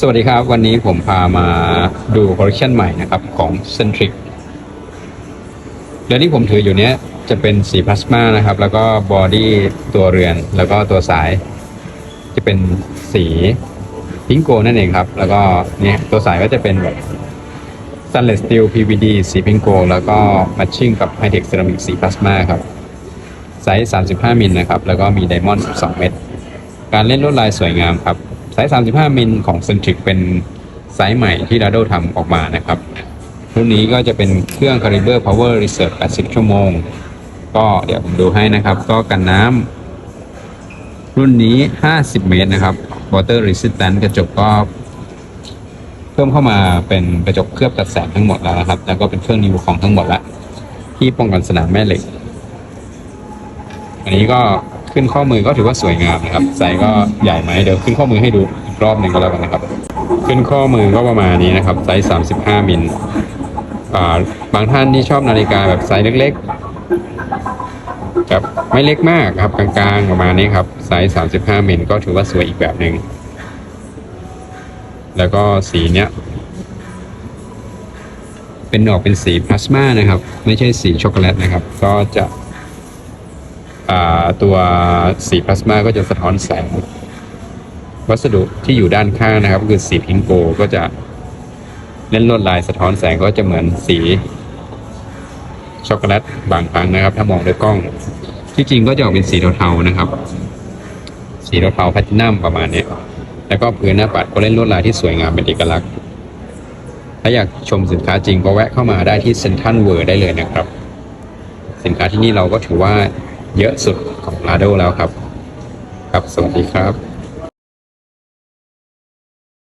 สวัสดีครับ วันนี้ผมพามาดูคอลเลคชันใหม่นะครับ ของ Centric และที่ผมถืออยู่เนี้ยจะเป็นสีพลาสมานะครับ แล้วก็บอดี้ตัวเรือน แล้วก็ตัวสาย จะเป็นสีพิงโกนั่นเองครับ แล้วก็เนี่ยตัวสายก็จะเป็นแบบ Stainless Steel PVD สีพิงโก แล้วก็มัชชิ่งกับ High Tech Ceramic สีพลาสมาครับไซส์ 35 มิลนะครับ แล้วก็มีไดมอนด์ 12 เม็ดการเล่นลวดลายสวยงามครับ ไซส์ 35 มิลของ Centric เป็นไซส์ใหม่ที่ Rado ทำออกมานะครับ รุ่นนี้ก็จะเป็นเครื่อง Caliber Power Reserve 80 ชั่วโมง ก็เดี๋ยวผมดูให้นะครับ ก็กันน้ำรุ่นนี้ 50 เมตรนะครับ Water Resistant กระจกก็ เพิ่มเข้ามาเป็นกระจกเคลือบกัดแสงทั้งหมดแล้วนะครับ แล้วก็เป็นเครื่องนิวของทั้งหมดละที่ป้องกันสนามแม่เหล็ก อันนี้ก็ ขึ้นข้อมือก็ถือว่าสวยงามนะครับไซส์ก็ใหญ่ไหมเดี๋ยวขึ้นข้อมือให้ดูอีกรอบหนึ่งก็แล้วกันนะครับ ขึ้นข้อมือก็ประมาณนี้นะครับไซส์35มิลอ่าบางท่านที่ชอบนาฬิกาแบบไซส์เล็กๆครับไม่เล็กมากครับกลางๆประมาณนี้ครับไซส์35มิลก็ถือว่าสวยอีกแบบหนึ่งแล้วก็สีเนี้ยเป็นออกเป็นสีพลาสมานะครับ ไม่ใช่สีช็อกโกแลตนะครับ ก็จะ ตัวสีพลาสมาก็จะสะท้อนแสง วัสดุที่อยู่ด้านข้างนะครับ คือสีพิงโกก็จะเล่นลวดลายสะท้อนแสงก็จะเหมือนสีช็อกโกแลตบางครั้งนะครับ ถ้ามองด้วยกล้อง ที่จริงก็จะออกเป็นสีเทาๆนะครับ สีเทาๆแพลตินัมประมาณนี้แล้วก็พื้นหน้าปัดก็เล่นลวดลายที่สวยงามเป็นเอกลักษณ์ ถ้าอยากชมสินค้าจริงก็แวะเข้ามาได้ที่เซ็นทรัลเวิร์ได้เลยนะครับ สินค้าที่นี่เราก็ถือว่า เยอะสุดของลาโดแล้วครับ ครับ สวัสดีครับ